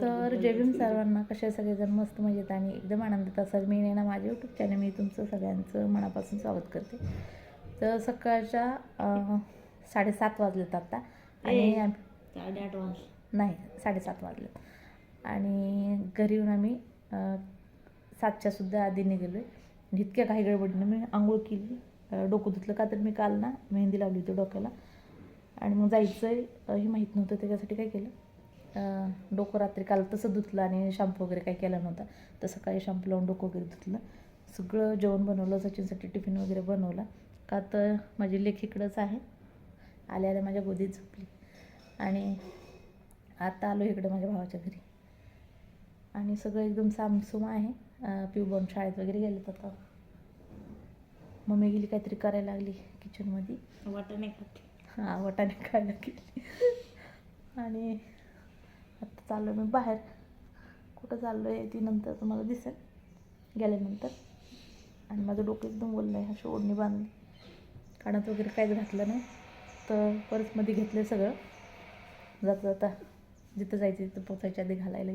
तर जय भीम सर्वांना कशा सगळेजण मस्त मजेत आणि एकदम आनंदित असाल. मी ना माझ्या यूट्यूब चॅनल मी तुमचं सगळ्यांचं मनापासून स्वागत करते. तर सकाळच्या साडेसात वाजलेत आत्ता आणि साडेआठ नाही साडेसात वाजलेत. आणि घरी येऊन आम्ही अं, सातच्या सुद्धा आधी निघालो आहे इतक्या काही गडबडीनं मी आंघोळ केली डोकं धुतलं का तर मी काल ना मेहंदी लावली होती डोक्याला. आणि मग जायचं आहे हे माहीत नव्हतं त्याच्यासाठी काय केलं? डोकं रात्री काल तसं धुतलं आणि शॅम्पू वगैरे काही केला नव्हता. तर सकाळी शॅम्पू लावून डोकं वगैरे धुतलं. सगळं जेवण बनवलं सचिनसाठी टिफिन वगैरे बनवला. का तर माझी लेख इकडंच आहे. आल्या आल्या माझ्या गोदीत झोपली. आणि आता आलो इकडं माझ्या भावाच्या घरी. आणि सगळं एकदम सामसूम आहे. अं, पिऊ बॉन शाळेत वगैरे गेलेत आता. मम्मी गेली काहीतरी करायला लागली किचनमध्ये वाटाणे खाते. हां वटाणे खायला गेली. आणि आता चाललो मी बाहेर. कुठं चाललो आहे ती नंतर तुम्हाला दिसेल. गेल्यानंतर आणि माझं डोकं एकदम बोललं आहे अशी ओढणी बांधली. कानात वगैरे काहीच घातलं नाही. तर परत मध्ये घेतलं सगळं. जाता जाता जिथं जायचं तिथं पोचायच्या आधी घालायला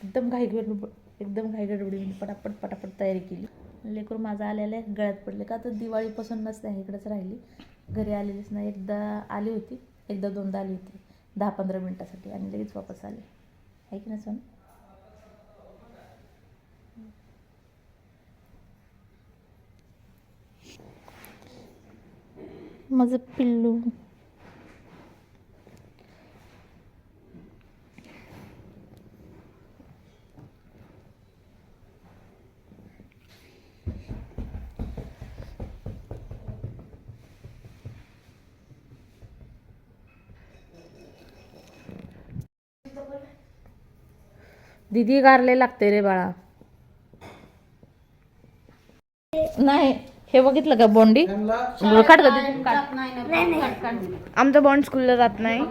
एकदम घाई गडबड एकदम घाई गडबडीने म्हणजे पटापट पटापट तयारी केली. लेकर माझं आलेलं आहे गळ्यात पडले. का तर दिवाळीपासून नसते इकडेच राहिली. घरी आलेलीच नाही. एकदा आली होती. एकदा दोनदा आली होती. दहा पंधरा मिनटासाठी आणि लगेच वापस आले. आहे की नाही सोन माझं पिल्लू. दीदी गारले लागते रे बाळा. नाही हे बघितलं का बोंडी? काढ का दीदी काढ. आमचा बॉन्ड स्कूलला जात नाही.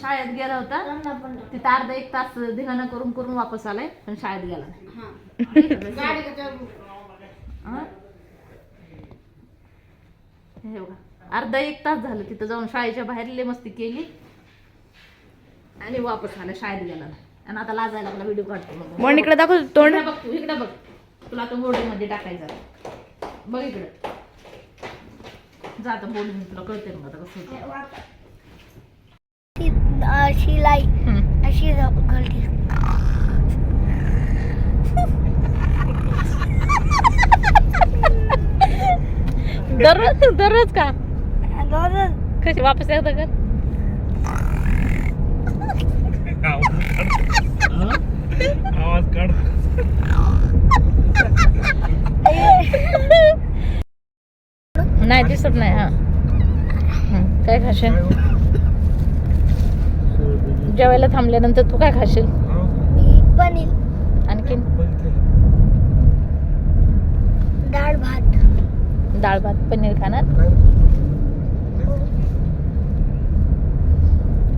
शाळेत गेला होता. तिथं अर्धा एक तास धिंगाणा करून करून वापस आलाय पण शाळेत गेला. नाही हा? हे बघा अर्धा एक तास झालं तिथं जाऊन शाळेच्या बाहेर लय मस्ती केली आणि वापस आला शाळेत गेला. नाही आणि आता लाजायला लागला व्हिडिओ काढतो बघ. मग इकडे दाखव तोंड. बघ तू इकडे बघ. तुला आता बोर्डीमध्ये टाकायचं बघ इकडे. जा आता बोर्डीमध्ये तुला कळते मग आता कसं. शिलाई. हम्म. अशी घालते दररोज दररोज का? दररोज. कशी वापस एकदा कर? आवाज काढ. नाही दिसत नाही हा. हं, काय खाशील? जेवायला थांबल्यानंतर तू काय खाशील? पनीर. आणखीन? डाळ भात. डाळ भात पनीर खाणार?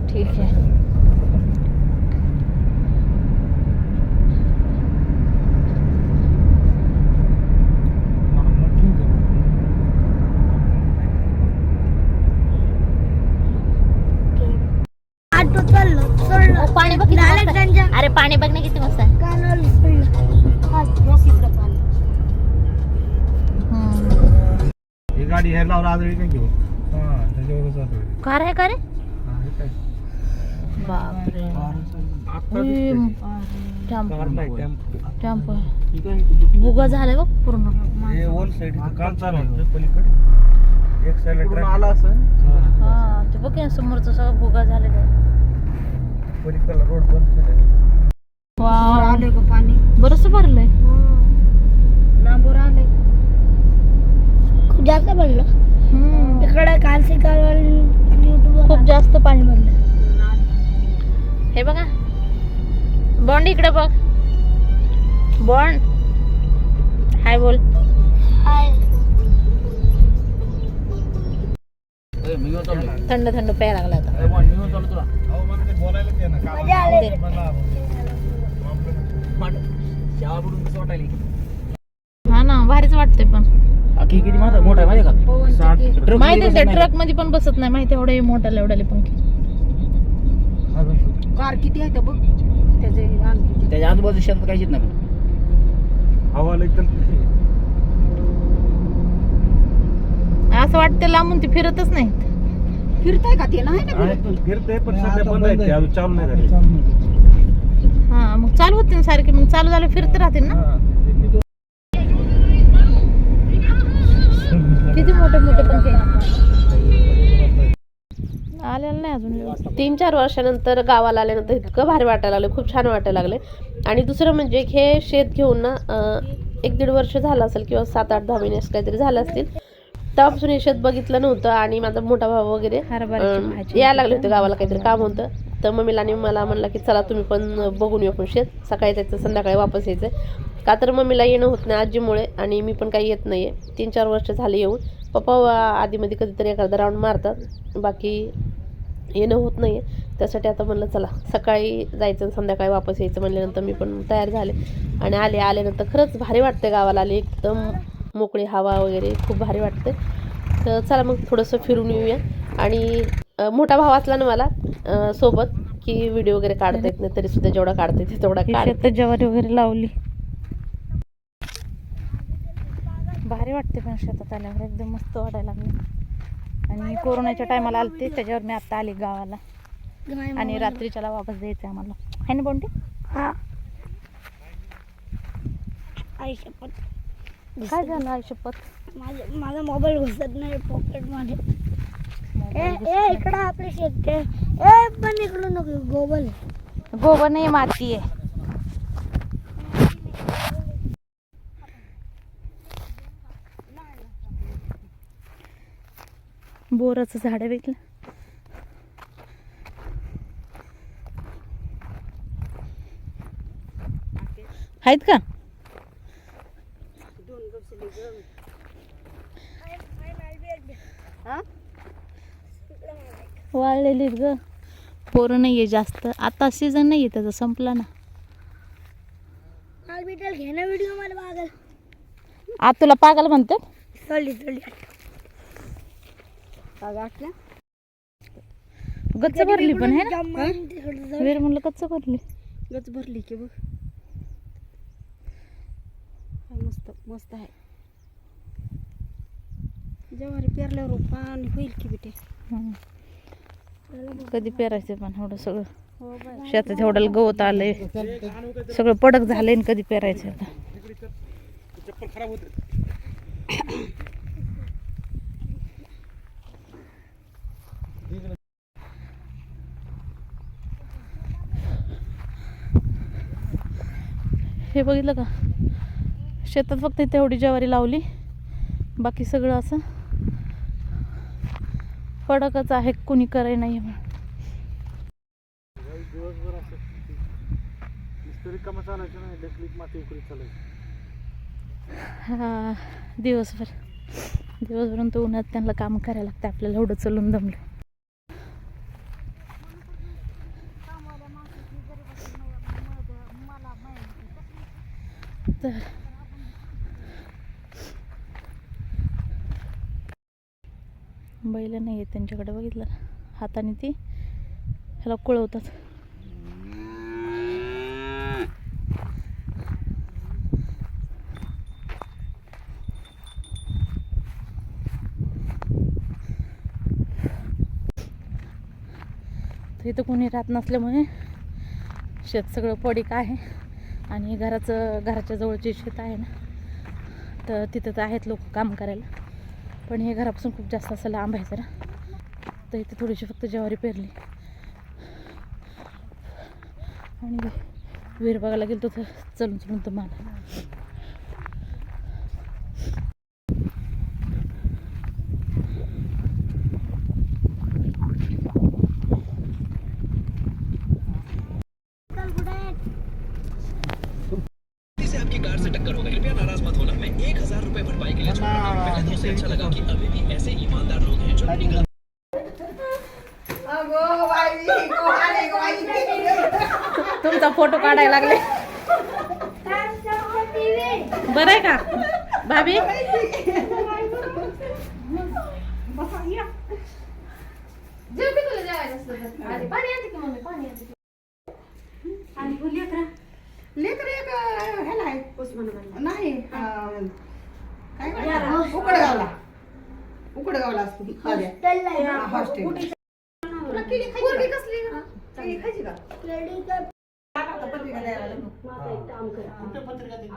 ठीक आहे. ऑटो चाललो सोडलं. ओ, पाणी बघ किती मस्त आहे. नालकगंजा अरे पाणी बघ ना किती मस्त आहे. कानावर हा, गाडी लावून घेऊ हा त्याच्यावरच कार आहे का रे? हा हे काय? बापरे. आता उई, दिसतंय. टेम्पो. कार नाही, टेम्पो. टेम्पो. ही काय इथं भुगा झालाय बघ पूर्ण. हे वन साइड काम चालू आहे. पलीकडे. एक आला असं हा. ते बघ समोरचं सगळं भुगा झालेलं आहे पलीकडला रोड बंद केलाय वर वाव आले का पाणी बरंच भरलंय लांबवर आले खूप जास्त पडलं हम्म. इकडे कालसी खूप जास्त पाणी भरलंय हे बघा बॉन्ड इकडे बघ. बॉन्ड. हाय बोल. थंड थंड प्यायला लागला आता. हा ना भारीच वाटतंय पण. किती मोठा आहे माहिती आहे का? माहिती आहे ट्रकमध्ये पण बसत नाही. माहिती एवढे मोठ्याला एवढ्याले पंखे कार किती आहे बघ. त्याच्या आजूबाजू शेतात काहीच नाही हवा लई तर असं वाटतं लांबून ते फिरतच नाहीत. फिरताय का ते? नाही ना फिरते. पण सध्या बंद आहे. ते अजून चालू नाही झाले. हा मग चालू होते ना सारखे मग चालू झालं फिरत राहते ना. किती मोठे मोठे पंखे आलेलं नाही अजून तीन चार वर्षानंतर गावाला आल्यानंतर इतकं भारी वाटायला लागलं खूप छान वाटायला लागले. आणि दुसरं म्हणजे हे शेत घेऊन ना अं, एक दीड वर्ष झालं असेल किंवा सात आठ दहा महिने असं काहीतरी झालं असतील. तेव्हापासून हे शेत बघितलं नव्हतं आणि माझा मोठा भाऊ वगैरे. यायला लागले होते गावाला काहीतरी काम होतं. तर मम्मीला आणि मला म्हणलं की चला तुम्ही पण बघून येऊ पण शेत. सकाळी जायचं संध्याकाळी वापस यायचं. का तर मम्मीला येणं होत नाही आजीमुळे आणि मी पण काही येत नाही आहे तीन चार वर्ष झाले येऊन. पप्पा आधीमध्ये कधीतरी एखादा राऊंड मारतात. बाकी येणं होत नाही आहे त्यासाठी आता म्हणलं चला सकाळी जायचं संध्याकाळी वापस यायचं. म्हणल्यानंतर मी पण तयार झाले. आणि आले आल्यानंतर खरंच भारी वाटते गावाला आले. एकदम मोकळी हवा वगैरे खूप भारी वाटते. तर चला मग थोडंसं फिरून येऊया. आणि मोठा भाव असला ना मला सोबत की व्हिडिओ वगैरे काढता येत नाही तरी सुद्धा जेवढा काढता येते तेवढा काढ शेतात ज्वारी वगैरे लावली. भारी वाटते पण शेतात आल्यावर एकदम मस्त वाटायला लागलं. आणि कोरोनाच्या टायमाला आलते त्याच्यावर मी आता आले गावाला. आणि रात्रीच्याला वापस द्यायचं आम्हाला. आहे ना बोंटे हा. आई शपथ. काय झालं आई शपथ? माझा माझा मोबाईल घुसत नाही पॉकेटमध्ये ए ए इकडं आपले शेत. ए पण इकडं नको गोबल गोबर नाही माती आहे. बोराचं झाड आहे वेगळं आहेत का? वाळलेलीत ग. पोरं नाही आहे जास्त. आता सीझन नाही आहे त्याचा संपला ना. व्हिडिओ मला पागल आता तुला पागल म्हणते? चढली चढली वाटलं गच्च भरली पण आहे ना? म्हणलं कच्च भरली. गच भरली की बघ. मस्त मस्त आहे. जेव्हा पेरल्यावर पाणी होईल की बेटे. कधी पेरायचं पण एवढं सगळं. हो शेतात एवढं गवत आलंय. सगळं पडक झालंय कधी पेरायचं आता. चप्पल खराब होते हे बघितलं का? शेतात फक्त तेवढी ज्वारी लावली. बाकी सगळं असं पडकच आहे कुणी कराय नाही म्हणून. दिवसभर असं नुसतं रिकामं चालायचं नाही आहे माती करे नाही हा दिवसभर. दिवसभर तो उन्हात त्यांना काम करायला लागतं आपल्याला एवढं चलून दमलं. तर बैल नाही आहेत त्यांच्याकडे बघितलं? हाताने ती ह्याला कुळवतात तर इथं कोणी राहत नसल्यामुळे शेत सगळं पडीक आहे आणि घराचं घराच्या जवळचे शेत आहे ना तर तिथं तर आहेत लोक काम करायला. पण हे घरापासून खूप जास्त असं लांब आहे जरा. तर इथे थोडीशी फक्त ज्वारी पेरली. आणि विहीर बघायला गेलो तर चलून चलून तर मला. तुमचा फोटो काढायला लागले. बरं आहे का? भाभी? लेकर एक ह्याला आहे. नाही काय? उकडगावला. उकडगावला असतो. हॉस्टेल. तुला केळी खायची का? केळी खायची का? आता पत्रिका द्यायला. कुठं पत्रिका दिली?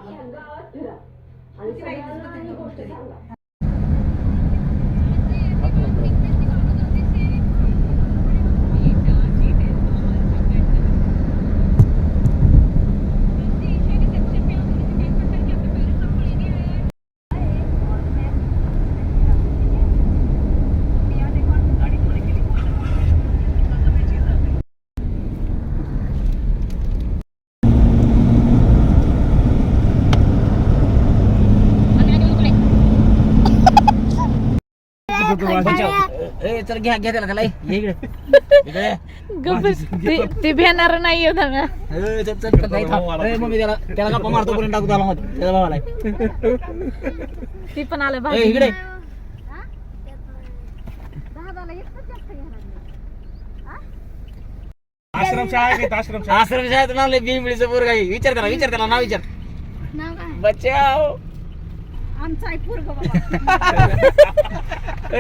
ए चल घ्या घ्या त्याला त्याला ए, ये इकडे. इकडे. ते भेणार नाही येऊ ना ए, चल चल चल, नाही थांब. ए, मग मी त्याला त्याला गप्पा मारतो पर्यंत टाकू त्याला त्याला भावाला. ती पण आलं ए, भाजी इकडे आश्रमशाळा आहे का? आश्रमशाळा आश्रम शाळेत नाव बिंबळीचं पोरग आहे. विचार त्याला विचार त्याला नाव विचार. नाव काय? बचाव. आमचा आहे पोरग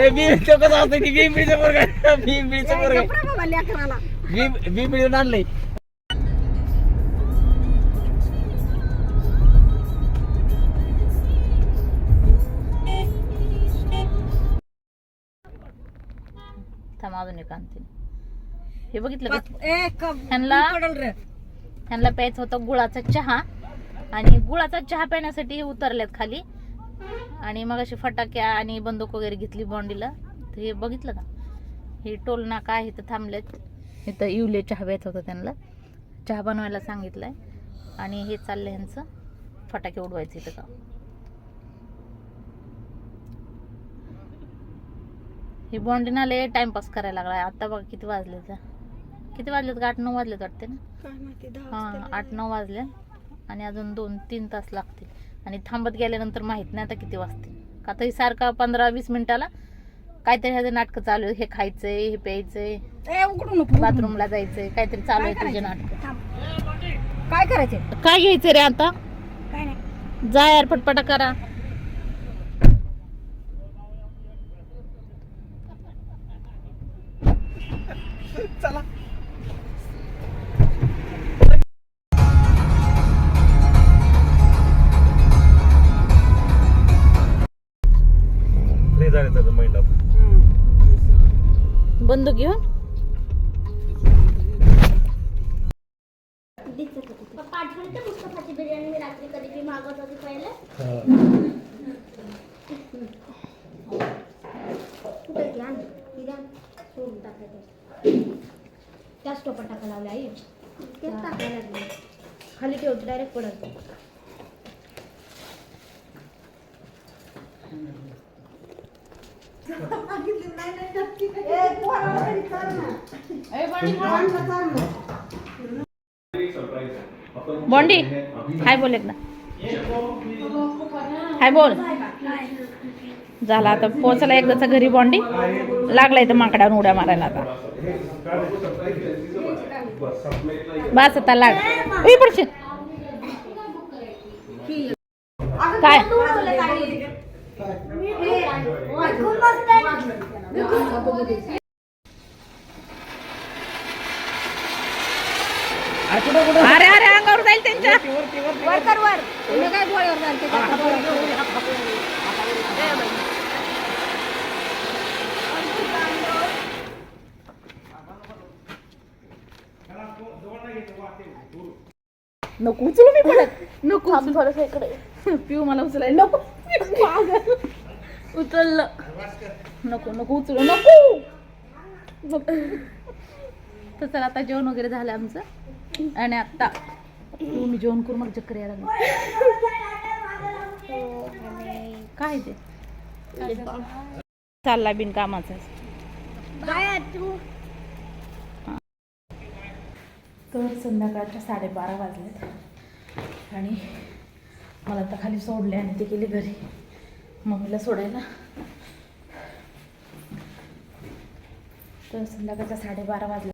कसं असतं ती बिंबळीचं पोरग? आहे बिंबळीचं पोरग. आहे बाबा लेकराला. बिंब- आणलंय. थांब अजून एक आणते. हे बघितलं का? ह्यांना ह्यांना प्यायचं होतं गुळाचा चहा. आणि गुळाचा चहा पिण्यासाठी हे उतरल्यात खाली. आणि मग अशी फटाक्या आणि बंदूक वगैरे घेतली बॉन्डीला. तर हे बघितलं का? हे टोल नाका आहे इथं थांबलेत. इथं इवले चहा प्यायचं होतं त्यांना. चहा बनवायला सांगितलंय. आणि हे चाललंय ह्यांचं. फटाके उडवायचे इथं का? ही बॉन्डीना लय टाइमपास करायला लागलाय. आता बघा किती वाजले तर किती वाजलेत का आठ नऊ वाजलेत वाटते ना? हां आठ नऊ वाजले. आणि अजून दोन तीन तास लागतील. आणि थांबत गेल्यानंतर माहीत नाही आता किती वाजतील. का तर सारखं पंधरा वीस मिनिटाला काहीतरी ह्याचं नाटकं चालू आहे. हे खायचंय हे प्यायचंय बाथरूमला जायचंय काहीतरी चालू आहे तुझे नाटक. काय करायचे काय घ्यायचं रे आता? जा यार पटपटा करा. फ्री सोडून टाकायचं त्याच टोपा टाका लावल्या आई तेच टाकायला लागले खाली ठेवते डायरेक्ट पडत बॉन्डी हाय बोल एकदा हाय बोल. झाला आता पोचला एकदाचा घरी बॉन्डी. लागलाय तर माकडावर उड्या मारायला आता. बस आता लाग. पडशील. काय? अरे अरे अंगावर जाईल त्यांच्या. वर कर वर तुला काय डोळ्यावर घालते नको उचलू मी पडत नको. थोडस इकडे. पिऊ मला उचलाय नको. उचललं. नको नको उचलू नको. तर चला आता जेवण वगैरे झालं आमचं. आणि आता पिऊ मी जेवण करून मला चक्कर यायला. काय ते? चालला बिनकामाचा काय तू तर संध्याकाळच्या साडेबारा वाजलेत. आणि मला आता खाली सोडले आणि ते गेले घरी. मम्मीला सोडायला. तर संध्याकाळचा साडेबारा वाजला.